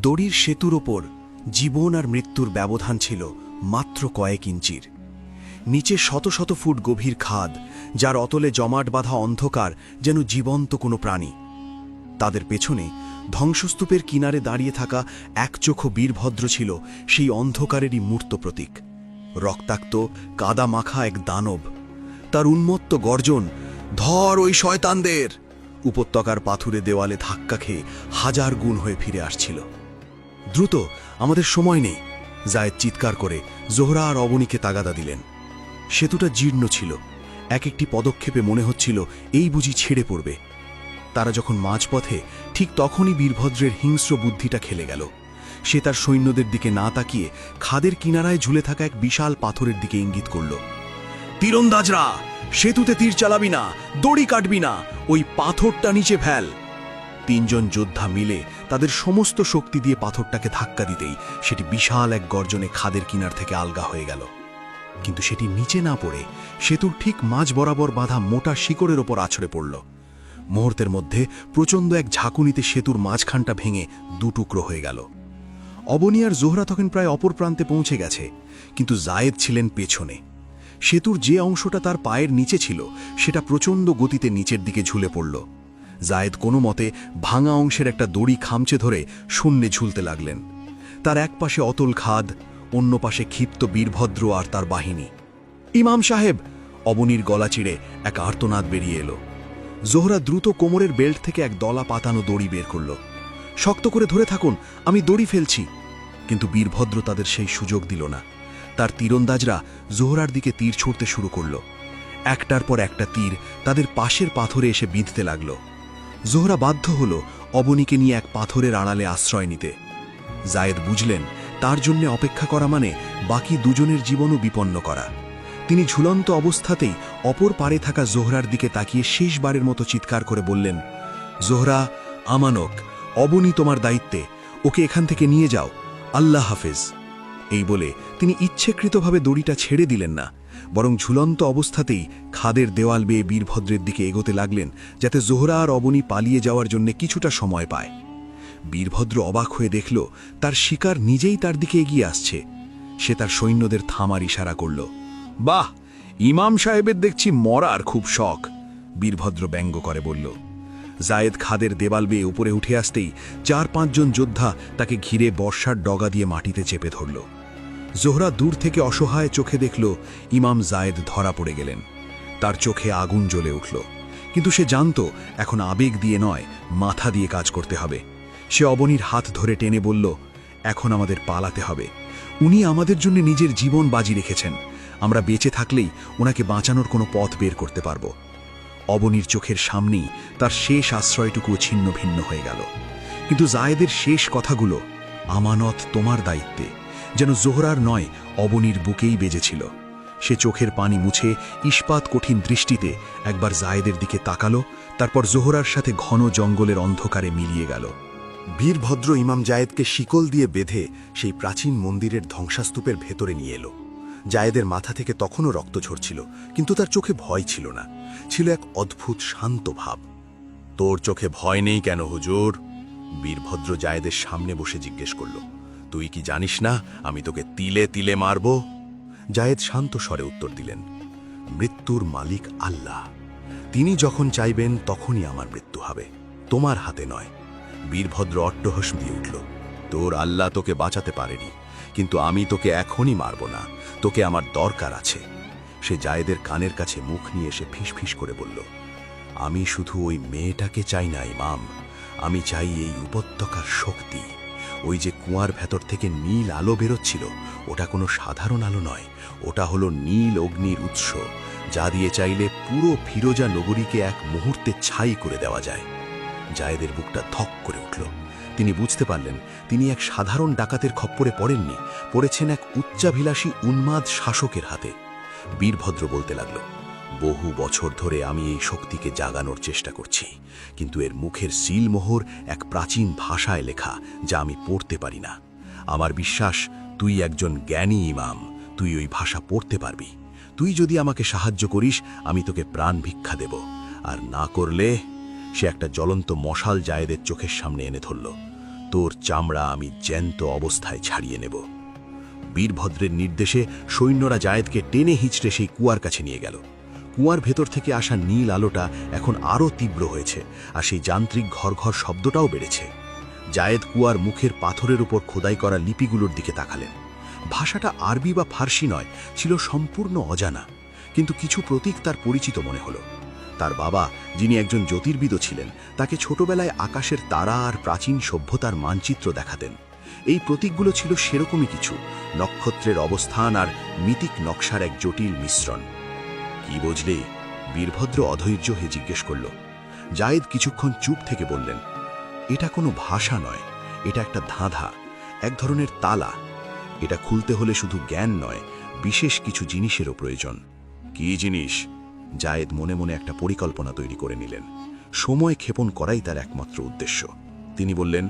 দড়ির সেতুর ওপর জীবন আর মৃত্যুর ব্যবধান ছিল মাত্র কয়েক ইঞ্চির। নিচে শত শত ফুট গভীর খাদ, যার অতলে জমাট বাঁধা অন্ধকার যেন জীবন্ত কোনো প্রাণী। তাদের পেছনে ধ্বংসস্তূপের কিনারে দাঁড়িয়ে থাকা একচোখো বীরভদ্র ছিল সেই অন্ধকারেরই মূর্ত প্রতীক। রক্তাক্ত কাদা মাখা এক দানব। তার উন্মত্ত গর্জন, ধর ওই শয়তানদের! উপত্যকার পাথুরে দেওয়ালে ধাক্কা খেয়ে হাজার গুণ হয়ে ফিরে আসছিল। দ্রুত, আমাদের সময় নেই, জায়েদ চিৎকার করে জোহরা আর অবনীকে তাগাদা দিলেন। সেতুটা জীর্ণ ছিল। এক একটি পদক্ষেপে মনে হচ্ছিল, এই বুঝি ছেড়ে পড়বে। তারা যখন মাঝপথে, ঠিক তখনই বীরভদ্রের হিংস্র বুদ্ধিটা খেলে গেল। সে তার সৈন্যদের দিকে না তাকিয়ে খাদের কিনারায় ঝুলে থাকা এক বিশাল পাথরের দিকে ইঙ্গিত করল। তীরন্দাজরা, সেতুতে তীর চালাবি না, দড়ি কাটবি না, ওই পাথরটা নিচে ফেল। তিনজন যোদ্ধা মিলে তাদের সমস্ত শক্তি দিয়ে পাথরটাকে ধাক্কা দিতেই সেটি বিশাল এক গর্জনে খাদের কিনার থেকে আলগা হয়ে গেল। কিন্তু সেটি নিচে না পড়ে সেতুর ঠিক মাঝ বরাবর বাঁধা মোটা শিকড়ের ওপর আছড়ে পড়ল। মুহূর্তের মধ্যে প্রচণ্ড এক ঝাঁকুনিতে সেতুর মাঝখানটা ভেঙে দুটুকরো হয়ে গেল। অবনিয়ার জোহরা তখন প্রায় অপর প্রান্তে পৌঁছে গেছে, কিন্তু জায়েদ ছিলেন পেছনে। সেতুর যে অংশটা তার পায়ের নিচে ছিল, সেটা প্রচণ্ড গতিতে নিচের দিকে ঝুলে পড়ল। জায়েদ কোনো মতে ভাঙা অংশের একটা দড়ি খামচে ধরে শূন্যে ঝুলতে লাগলেন। তার এক পাশে অতল খাদ, অন্য পাশে ক্ষিপ্ত বীরভদ্র আর তার বাহিনী। ইমাম সাহেব অবনীর গলা চিড়ে এক আর্তনাদ বেরিয়ে এলো। জোহরা দ্রুত কোমরের বেল্ট থেকে এক দলা পাতানো দড়ি বের করল। শক্ত করে ধরে থাকুন, আমি দড়ি ফেলছি। কিন্তু বীরভদ্র তাদের সেই সুযোগ দিল না। তার তীরন্দাজরা জোহরার দিকে তীর ছুঁড়তে শুরু করল। একটার পর একটা তীর তাদের পাশের পাথরে এসে বিঁধতে লাগল। জোহরা বাধ্য হল অবনীকে নিয়ে এক পাথরের আড়ালে আশ্রয় নিতে। জায়েদ বুঝলেন, তার জন্য অপেক্ষা করা মানে বাকি দুজনের জীবনও বিপন্ন করা। তিনি ঝুলন্ত অবস্থাতেই অপর পারে থাকা জোহরার দিকে তাকিয়ে শেষবারের মতো চিৎকার করে বললেন, জোহরা, আমানক, অবনী তোমার দায়িত্বে। ওকে এখান থেকে নিয়ে যাও। আল্লাহ হাফেজ। এই বলে তিনি ইচ্ছেকৃতভাবে দড়িটা ছেড়ে দিলেন না। বরং ঝুলন্ত অবস্থাতেই খাদের দেওয়াল বেয়ে বীরভদ্রের দিকে এগোতে লাগলেন, যাতে জোহরা আর অবনী পালিয়ে যাওয়ার জন্য কিছুটা সময় পায়। বীরভদ্র অবাক হয়ে দেখল, তার শিকার নিজেই তার দিকে এগিয়ে আসছে। সে তার সৈন্যদের থামার ইশারা করল। বাহ! ইমাম সাহেবের দেখছি মরার খুব শখ, বীরভদ্র ব্যঙ্গ করে বলল। জায়েদ খাদের দেওয়াল বেয়ে উপরে উঠে আসতেই চার পাঁচজন যোদ্ধা তাকে ঘিরে বর্ষার ডগা দিয়ে মাটিতে চেপে ধরল। জোহরা দূর থেকে অসহায় চোখে দেখল, ইমাম জায়েদ ধরা পড়ে গেলেন। তার চোখে আগুন জ্বলে উঠল। কিন্তু সে জানত, এখন আবেগ দিয়ে নয়, মাথা দিয়ে কাজ করতে হবে। সে অবনীর হাত ধরে টেনে বলল, এখন আমাদের পালাতে হবে। উনি আমাদের জন্য নিজের জীবন বাজি রেখেছেন। আমরা বেঁচে থাকলেই ওনাকে বাঁচানোর কোনো পথ বের করতে পারব। অবনীর চোখের সামনেই তার শেষ আশ্রয়টুকুও ছিন্ন ভিন্ন হয়ে গেল। কিন্তু জায়েদের শেষ কথাগুলো, আমানত তোমার দায়িত্বে। যেন জোহরার নয়, অবনীর বুকেই বেজেছিল। সে চোখের পানি মুছে ইস্পাত কঠিন দৃষ্টিতে একবার জায়েদের দিকে তাকালো, তারপর জোহরার সাথে ঘন জঙ্গলের অন্ধকারে মিলিয়ে গেল। বীরভদ্র ইমাম জায়েদকে শিকল দিয়ে বেঁধে সেই প্রাচীন মন্দিরের ধ্বংসাস্তূপের ভেতরে নিয়ে এলো। জায়েদের মাথা থেকে তখনও রক্ত ঝরছিল, কিন্তু তার চোখে ভয় ছিল না। ছিল এক অদ্ভুত শান্ত ভাব। তোর চোখে ভয় নেই কেন, হুজুর? বীরভদ্র জায়েদের সামনে বসে জিজ্ঞেস করল। তুই কি জানিস না আমি তোকে তিলে তিলে মারব? জায়েদ শান্ত স্বরে উত্তর দিলেন, মৃত্যুর মালিক আল্লাহ। তিনি যখন চাইবেন তখনই আমার মৃত্যু হবে। তোমার হাতে নয়। বীরভদ্র অট্টহস দিয়ে উঠল, তোর আল্লাহ তোকে বাঁচাতে পারেনি, কিন্তু আমি তোকে এখনই মারব না। তোকে আমার দরকার আছে। সে জায়েদের কানের কাছে মুখ নিয়ে এসে ফিসফিস করে বলল, আমি শুধু ওই মেয়েটাকে চাই না, ইমাম। আমি চাই এই উপত্যকার শক্তি। ওই যে কুয়ার ভেতর থেকে নীল আলো বেরোচ্ছিল, ওটা কোনো সাধারণ আলো নয়, ওটা হলো নীল অগ্নির উৎস, যা দিয়ে চাইলে পুরো ফিরোজা নগরীকে এক মুহূর্তে ছাই করে দেওয়া যায়। জায়েদের বুকটা ধক করে উঠল। তিনি বুঝতে পারলেন, তিনি এক সাধারণ ডাকাতের খপ্পরে পড়েননি, পড়েছেন এক উচ্চাভিলাষী উন্মাদ শাসকের হাতে। বীরভদ্র বলতে লাগল বহু বছর ধরে আমি এই শক্তিকে জাগানোর চেষ্টা করছি, কিন্তু এর মুখের সিলমোহর এক প্রাচীন ভাষায় লেখা যা আমি পড়তে পারি না। আমার বিশ্বাস, তুই একজন জ্ঞানী ইমাম, তুই ওই ভাষা পড়তে পারবি। তুই যদি আমাকে সাহায্য করিস, আমি তোকে প্রাণ ভিক্ষা দেব। আর না করলে, সে একটা জ্বলন্ত মশাল জায়েদের চোখের সামনে এনে ধরল। তোর চামড়া আমি জ্যান্ত অবস্থায় ছাড়িয়ে নেব। বীরভদ্রের নির্দেশে সৈন্যরা জায়েদকে টেনে হিচড়ে সেই কুয়ার কাছে নিয়ে গেল। কুয়ার ভেতর থেকে আসা নীল আলোটা এখন আরও তীব্র হয়েছে, আর সেই যান্ত্রিক ঘর ঘর শব্দটাও বেড়েছে। জায়েদ কুয়ার মুখের পাথরের উপর খোদাই করা লিপিগুলোর দিকে তাকালেন। ভাষাটা আরবি বা ফার্সি নয়, ছিল সম্পূর্ণ অজানা, কিন্তু কিছু প্রতীক তার পরিচিত মনে হলো। তার বাবা, যিনি একজন জ্যোতির্বিদও ছিলেন, তাকে ছোটবেলায় আকাশের তারা আর প্রাচীন সভ্যতার মানচিত্র দেখাতেন। এই প্রতীকগুলো ছিল সেরকমই কিছু, নক্ষত্রের অবস্থান আর মিতিক নকশার এক জটিল মিশ্রণ। কি বুঝলি? বীরভদ্র অধৈর্য হয়ে জিজ্ঞেস করল। জায়েদ কিছুক্ষণ চুপ থেকে বললেন, এটা কোনো ভাষা নয়, এটা একটা ধাঁধা, এক ধরনের তালা। এটা খুলতে হলে শুধু জ্ঞান নয়, বিশেষ কিছু জিনিসেরও প্রয়োজন। কি জিনিস? জায়েদ মনে মনে একটা পরিকল্পনা তৈরি করে নিলেন। সময় ক্ষেপণ করাই তার একমাত্র উদ্দেশ্য। তিনি বললেন,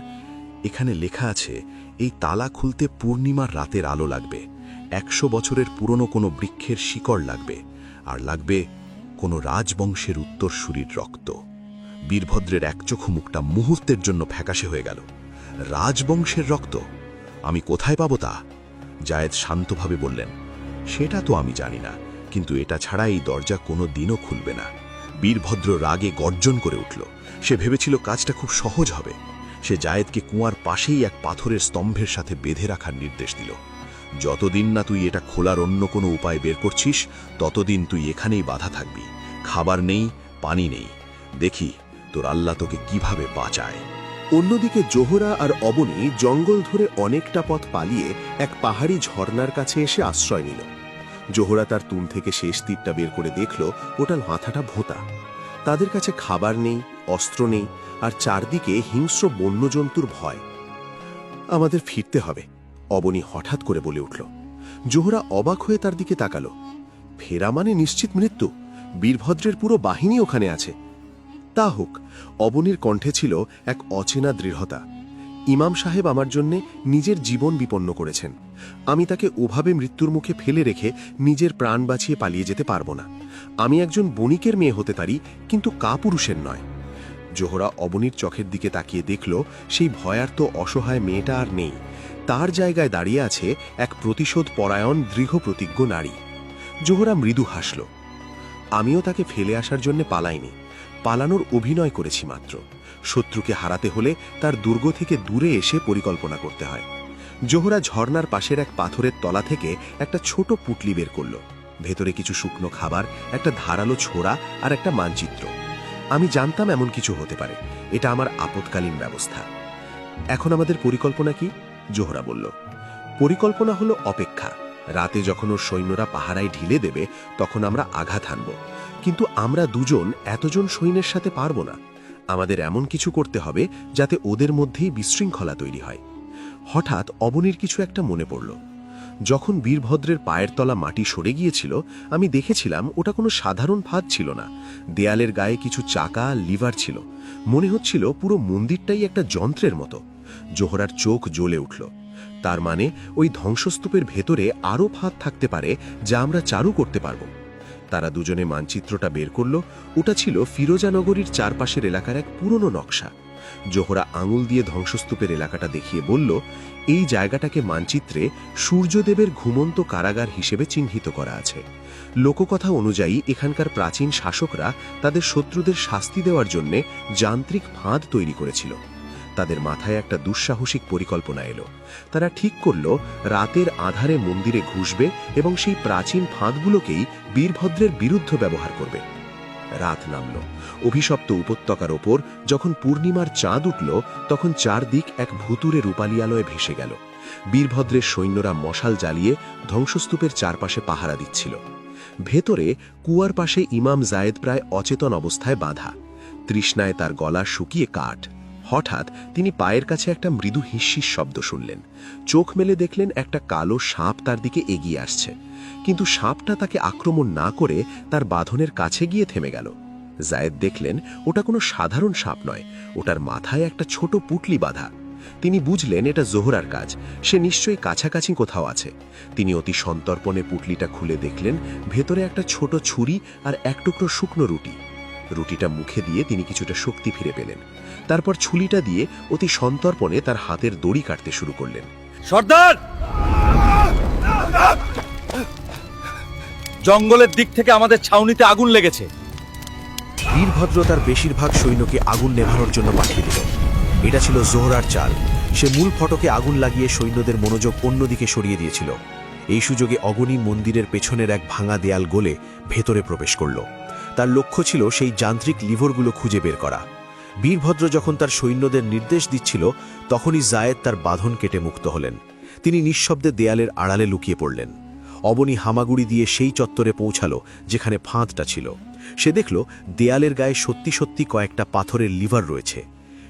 এখানে লেখা আছে, এই তালা খুলতে পূর্ণিমার রাতের আলো লাগবে, একশো বছরের পুরনো কোনো বৃক্ষের শিকড় লাগবে। লাগবে কোনো রাজবংশের উত্তরসূরির রক্ত। বীরভদ্রের একচোখু মুখটা মুহূর্তের জন্য ফ্যাকাশে হয়ে গেল। রাজবংশের রক্ত? আমি কোথায় পাবো তা? জায়েদ শান্তভাবে বললেন, সেটা তো আমি জানি না, কিন্তু এটা ছাড়া এই দরজা কোনো দিনও খুলবে না। বীরভদ্র রাগে গর্জন করে উঠল। সে ভেবেছিল কাজটা খুব সহজ হবে। সে জায়েদকে কুয়ার পাশেই এক পাথরের স্তম্ভের সাথে বেঁধে রাখার নির্দেশ দিল। যতদিন না তুই এটা খোলার অন্য কোনো উপায় বের করছিস, ততদিন তুই এখানেই বাধা থাকবি। খাবার নেই, পানি নেই। দেখি তোর আল্লাহ তোকে কীভাবে বাঁচায়। অন্যদিকে জোহরা আর অবনী জঙ্গল ধরে অনেকটা পথ পালিয়ে এক পাহাড়ি ঝর্ণার কাছে এসে আশ্রয় নিল। জোহরা তার তুন থেকে শেষ তীরটা বের করে দেখল, ওটার মাথাটা ভোঁতা। তাদের কাছে খাবার নেই, অস্ত্র নেই, আর চারদিকে হিংস্র বন্যজন্তুর ভয়। আমাদের ফিরতে হবে। অবনী হঠাৎ করে বলে উঠল, জোহরা অবাক হয়ে তার দিকে তাকালো। ফেরা মানে নিশ্চিত মৃত্যু। বীরভদ্রের পুরো বাহিনী ওখানে আছে। তা হোক, অবনীর কণ্ঠে ছিল এক অচেনা দৃঢ়তা। ইমাম সাহেব আমার জন্যে নিজের জীবন বিপন্ন করেছেন। আমি তাকে ওভাবে মৃত্যুর মুখে ফেলে রেখে নিজের প্রাণ বাঁচিয়ে পালিয়ে যেতে পারব না। আমি একজন বণিকের মেয়ে হতে পারি, কিন্তু কাপুরুষের নয়। জোহরা অবনীর চোখের দিকে তাকিয়ে দেখল, সেই ভয়ার্ত অসহায় মেয়েটা আর নেই। তার জায়গায় দাঁড়িয়ে আছে এক প্রতিশোধ পরায়ণ দৃঢ় প্রতিজ্ঞ নারী। জোহরা মৃদু হাসল। আমিও তাকে ফেলে আসার জন্য পালাইনি। পালানোর অভিনয় করেছি মাত্র। শত্রুকে হারাতে হলে তার দুর্গ থেকে দূরে এসে পরিকল্পনা করতে হয়। জোহরা ঝর্ণার পাশের এক পাথরের তলা থেকে একটা ছোট পুটলি বের করল। ভেতরে কিছু শুকনো খাবার, একটা ধারালো ছোড়া আর একটা মানচিত্র। আমি জানতাম এমন কিছু হতে পারে। এটা আমার আপৎকালীন ব্যবস্থা। এখন আমাদের পরিকল্পনা কি? জোহরা বলল, পরিকল্পনা হলো অপেক্ষা। রাতে যখন ওর সৈন্যরা পাহারায় ঢিলে দেবে, তখন আমরা আঘাত হানব। কিন্তু আমরা দুজন এতজন সৈন্যের সাথে পারব না। আমাদের এমন কিছু করতে হবে যাতে ওদের মধ্যেই বিশৃঙ্খলা তৈরি হয়। হঠাৎ অবনীর কিছু একটা মনে পড়ল। যখন বীরভদ্রের পায়ের তলা মাটি সরে গিয়েছিল, আমি দেখেছিলাম ওটা কোনো সাধারণ ফাঁদ ছিল না। দেয়ালের গায়ে কিছু চাকা, লিভার ছিল। মনে হচ্ছিল পুরো মন্দিরটাই একটা যন্ত্রের মতো। জোহরার চোখ জ্বলে উঠল। তার মানে ওই ধ্বংসস্তূপের ভেতরে আরও ফাঁদ থাকতে পারে যা আমরা চালু করতে পারব। তারা দুজনে মানচিত্রটা বের করল। ওটা ছিল ফিরোজানগরীর চারপাশের এলাকার এক পুরনো নকশা। জোহরা আঙুল দিয়ে ধ্বংসস্তূপের এলাকাটা দেখিয়ে বলল, এই জায়গাটাকে মানচিত্রে সূর্যদেবের ঘুমন্ত কারাগার হিসেবে চিহ্নিত করা আছে। লোককথা অনুযায়ী এখানকার প্রাচীন শাসকরা তাদের শত্রুদের শাস্তি দেওয়ার জন্যে যান্ত্রিক ফাঁদ তৈরি করেছিল। তাদের মাথায় একটা দুঃসাহসিক পরিকল্পনা এলো। তারা ঠিক করল, রাতের আধারে মন্দিরে ঘুষবে এবং সেই প্রাচীন ফাঁদগুলোকেই বীরভদ্রের বিরুদ্ধে ব্যবহার করবে। রাত নামল। অভিশপ্ত উপত্যকার ওপর যখন পূর্ণিমার চাঁদ উঠল, তখন চারদিক এক ভুতুরে রূপালী আলোয় ভেসে গেল। বীরভদ্রের সৈন্যরা মশাল জ্বালিয়ে ধ্বংসস্তূপের চারপাশে পাহারা দিচ্ছিল। ভেতরে কুয়ার পাশে ইমাম জায়েদ প্রায় অচেতন অবস্থায় বাঁধা। তৃষ্ণায় তার গলা শুকিয়ে কাঠ। হঠাৎ তিনি পায়ের কাছে একটা মৃদু হিস্যিস শব্দ শুনলেন। চোখ মেলে দেখলেন একটা কালো সাপ তার দিকে এগিয়ে আসছে। কিন্তু সাপটা তাকে আক্রমণ না করে তার বাঁধনের কাছে গিয়ে থেমে গেল। জায়েদ দেখলেন, ওটা কোনো সাধারণ সাপ নয়, ওটার মাথায় একটা ছোট পুটলি বাঁধা। তিনি বুঝলেন এটা জোহরার কাজ, সে নিশ্চয়ই কাছাকাছি কোথাও আছে। তিনি অতি সন্তর্পণে পুটলিটা খুলে দেখলেন, ভেতরে একটা ছোট ছুরি আর এক টুকরো শুকনো রুটি। রুটিটা মুখে দিয়ে তিনি কিছুটা শক্তি ফিরে পেলেন। তারপর ছুলিটা দিয়ে অতি সন্তর্পণে তার হাতের দড়ি কাটতে শুরু করলেন। সর্দার! জঙ্গলের দিক থেকে আমাদের ছাউনিতে আগুন লেগেছে। বীরভদ্র তার বেশিরভাগ সৈন্যকে আগুন নেভানোর জন্য পাঠিয়ে দিল এটা ছিল জোহরার চাল। সে মূল ফটকে আগুন লাগিয়ে সৈন্যদের মনোযোগ অন্যদিকে সরিয়ে দিয়েছিল। এই সুযোগে অগণী মন্দিরের পেছনের এক ভাঙা দেয়াল গোলে ভেতরে প্রবেশ করল। তার লক্ষ্য ছিল সেই যান্ত্রিক লিভারগুলো খুঁজে বের করা। বীরভদ্র যখন তার সৈন্যদের নির্দেশ দিচ্ছিল, তখনই জায়েদ তার বাঁধন কেটে মুক্ত হলেন। তিনি নিঃশব্দে দেয়ালের আড়ালে লুকিয়ে পড়লেন। অবনী হামাগুড়ি দিয়ে সেই চত্বরে পৌঁছালো, যেখানে ফাঁদটা ছিল। সে দেখল, দেয়ালের গায়ে সত্যি সত্যি কয়েকটা পাথরের লিভার রয়েছে।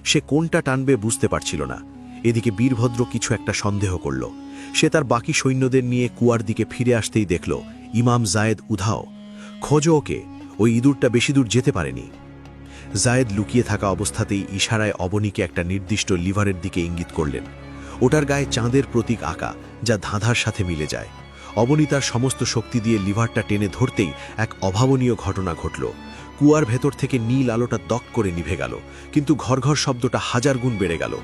সে কোনটা টানবে বুঝতে পারছিল না। এদিকে বীরভদ্র কিছু একটা সন্দেহ করল। সে তার বাকি সৈন্যদের নিয়ে কুয়ার দিকে ফিরে আসতেই দেখল, ইমাম জায়েদ উধাও। খোঁজো ওকে, ওই ইঁদুরটা বেশি দূর যেতে পারেনি। জায়েদ লুকিয়ে থাকা অবস্থাতেই ইশারায় অবনীকে একটা নির্দিষ্ট লিভারের দিকে ইঙ্গিত করলেন। ওটার গায়ে চাঁদের প্রতীক আঁকা, যা ধাঁধার সাথে মিলে যায়। অবনী তার সমস্ত শক্তি দিয়ে লিভারটা টেনে ধরতেই এক অভাবনীয় ঘটনা ঘটল। কুয়ার ভেতর থেকে নীল আলোটা দক করে নিভে গেল, কিন্তু ঘর ঘর শব্দটা হাজার গুণ বেড়ে গেল।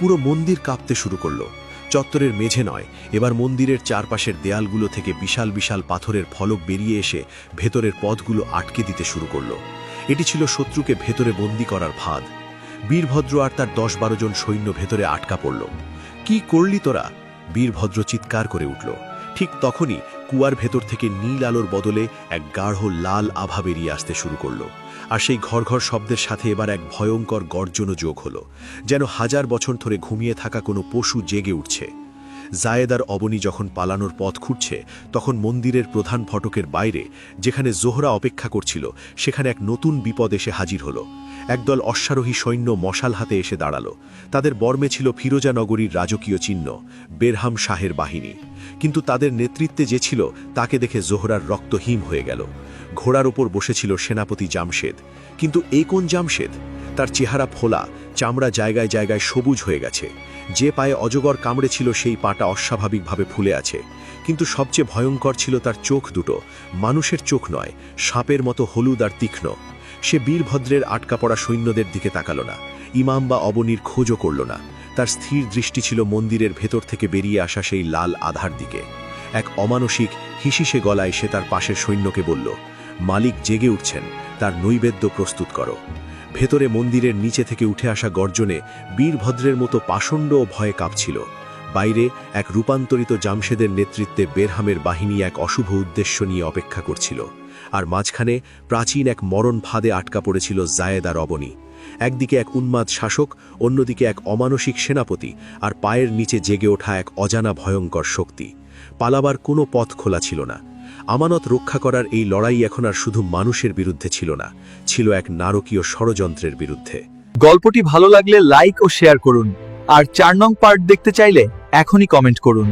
পুরো মন্দির কাঁপতে শুরু করল। চত্বরের মেঝে নয়, এবার মন্দিরের চারপাশের দেয়ালগুলো থেকে বিশাল বিশাল পাথরের ফলক বেরিয়ে এসে ভেতরের পথগুলো আটকে দিতে শুরু করল। এটি ছিল শত্রুকে ভেতরে বন্দি করার ফাঁদ। বীরভদ্র আর তার দশ বারো জন সৈন্য ভেতরে আটকা পড়ল। কি করলি তোরা? বীরভদ্র চিৎকার করে উঠল। ঠিক তখনই কুয়ার ভেতর থেকে নীল আলোর বদলে এক গাঢ় লাল আভা বেরিয়ে আসতে শুরু করল। আর সেই ঘর ঘর শব্দের সাথে এবার এক ভয়ঙ্কর গর্জনও যোগ হলো, যেন হাজার বছর ধরে ঘুমিয়ে থাকা কোনো পশু জেগে উঠছে। জায়েদ আর অবনী যখন পালানোর পথ খুঁজছে তখন মন্দিরের প্রধান ফটকের বাইরে, যেখানে জোহরা অপেক্ষা করছিল, সেখানে এক নতুন বিপদ এসে হাজির হলো। একদল অশ্বারোহী সৈন্য মশাল হাতে এসে দাঁড়াল। তাদের বর্মে ছিল ফিরোজা নগরীর রাজকীয় চিহ্ন, বেরহাম শাহের বাহিনী। কিন্তু তাদের নেতৃত্বে যে ছিল, তাকে দেখে জোহরার রক্ত হিম হয়ে গেল। ঘোড়ার ওপর বসেছিল সেনাপতি জামশেদ। কিন্তু এই কোন জামশেদ? তার চেহারা ফোলা, চামড়া জায়গায় জায়গায় সবুজ হয়ে গেছে। যে পায়ে অজগর কামড়েছিল সেই পাটা অস্বাভাবিকভাবে ফুলে আছে। কিন্তু সবচেয়ে ভয়ঙ্কর ছিল তার চোখ দুটো। মানুষের চোখ নয়, সাপের মতো হলুদ আর তীক্ষ্ণ। সে বীরভদ্রের আটকা পড়া সৈন্যদের দিকে তাকালো না। ইমাম বা অবনীর খোঁজও করল না। তার স্থির দৃষ্টি ছিল মন্দিরের ভেতর থেকে বেরিয়ে আসা সেই লাল আধার দিকে। এক অমানসিক হিসিসে গলায় সে তার পাশের সৈন্যকে বলল মালিক জেগে উঠছেন, তার নৈবেদ্য প্রস্তুত করো। ভেতরে মন্দিরের নিচে থেকে উঠে আসা গর্জনে বীরভদ্রের মতো পাষণ্ড ও ভয়ে কাঁপছিল। বাইরে এক রূপান্তরিত জামশেদের নেতৃত্বে বেরহামের বাহিনী এক অশুভ উদ্দেশ্য নিয়ে অপেক্ষা করছিল। আর মাঝখানে প্রাচীন এক মরণ ফাঁদে আটকা পড়েছিল জায়েদ আর অবনী। একদিকে এক উন্মাদ শাসক, অন্যদিকে এক অমানসিক সেনাপতি আর পায়ের নিচে জেগে ওঠা এক অজানা ভয়ঙ্কর শক্তি। পালাবার কোনো পথ খোলা ছিল না। আমানত রক্ষা করার এই লড়াই এখন আর শুধু মানুষের বিরুদ্ধে ছিল না, ছিল এক নারকীয় ষড়যন্ত্রের বিরুদ্ধে। গল্পটি ভালো লাগলে লাইক ও শেয়ার করুন, আর চার নং পার্ট দেখতে চাইলে এখনই কমেন্ট করুন।